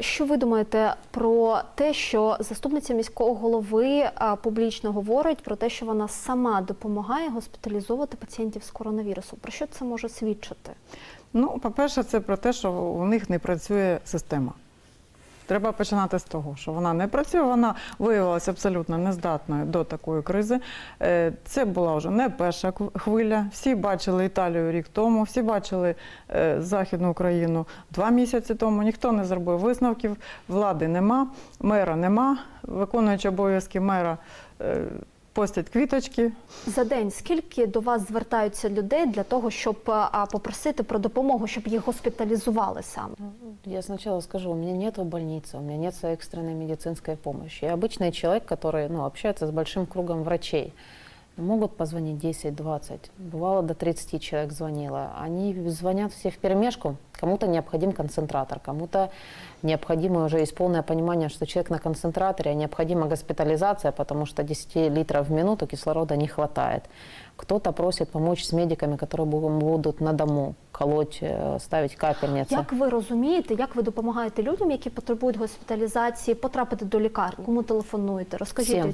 Що ви думаєте про те, що заступниця міського голови публічно говорить про те, що вона сама допомагає госпіталізовувати пацієнтів з коронавірусом? Про що це може свідчити? Ну, по-перше, це про те, що у них не працює система. Треба починати з того, що вона не працює, вона виявилася абсолютно нездатною до такої кризи. Е, Це була вже не перша хвиля. Всі бачили Італію рік тому, всі бачили е, Західну Україну два місяці тому. Ніхто не зробив висновків, влади нема, мера нема, виконуючи обов'язки мера е, постять квіточки, За день скільки до вас звертаються людей для того, щоб а, попросити про допомогу, щоб їх госпіталізували саме? Я сначала скажу, у меня нет больницы, у меня нет своей экстренной медицинской помощи. Я обычный человек, который ну, общается с большим кругом врачей. Могут позвонить 10-20. Бывало до 30 человек звонило. Они звонят все в перемешку. Кому-то необходим концентратор, кому-то необходимо уже есть полное понимание, что человек на концентраторе, а необходима госпитализация, потому что 10 литров в минуту кислорода не хватает. Кто-то просит помочь с медиками, которые бу- будут на дому колоть, э, ставить капельницы. Як ви розумієте, як ви допомагаєте людям, які потребують госпіталізації, потрапити до лікарні? Кому телефонуєте? Розкажіть. Всем.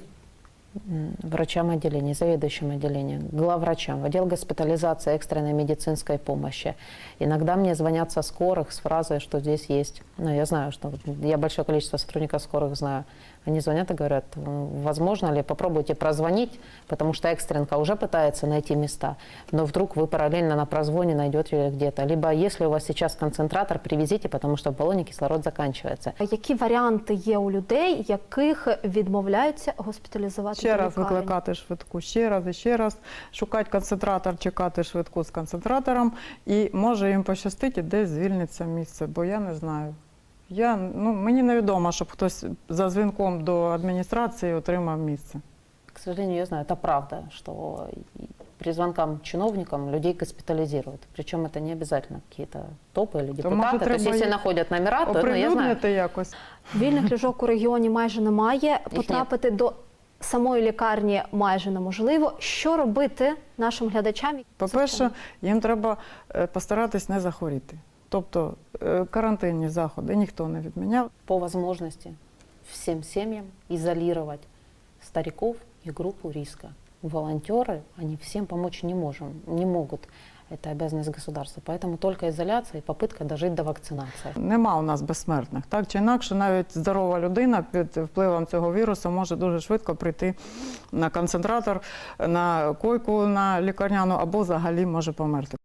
М, врачам отделения, заведующим отделением, главврачам, в отдел госпитализации экстренной медицинской помощи. Иногда мне звонят со скорых с фразой, что здесь есть. Ну, я знаю, что я большое количество сотрудников скорых знаю. Они звонят и говорят, «М, возможно ли, попробуйте прозвонить, потому что экстренка уже пытается найти места, но вдруг вы параллельно на прозвоне найдете ее где-то. Либо если у вас сейчас концентратор, привезите, потому что в баллоне кислород заканчивается. Які варіанти є у людей, яких відмовляються госпіталізувати Ще до раз лікарні? викликати швидку, ще раз і ще раз шукати концентратор, чекати швидку з концентратором, і може їм пощастить і десь звільниться місце, бо я не знаю. Я, ну, мені невідомо, щоб хтось за дзвінком до адміністрації отримав місце. К сожалению, я знаю, это правда, что и при звонкам чиновникам людей госпитализируют. Причем это не обязательно какие-то топы или депутаты. может, То есть, треба если їх находят номера, то ну, я знаю. Оприлюднити якось. Вільних ліжок у регіоні майже немає. ні. Потрапити до самої лікарні майже неможливо. Що робити нашим глядачам? По-перше, їм треба е, постаратись не захворіти. Тобто е, карантинні заходи ніхто не відміняв. По возможности всем семьям изолировать стариков и группу риска. Волонтеры, они всем помочь не, можем, не могут. Это обязанность государства. Поэтому только изоляция и попытка дожить до вакцинации. Нема у нас безсмертних. Так чи інакше, навіть здорова людина під впливом цього вірусу може дуже швидко прийти на концентратор, на койку на лікарняну або взагалі може померти.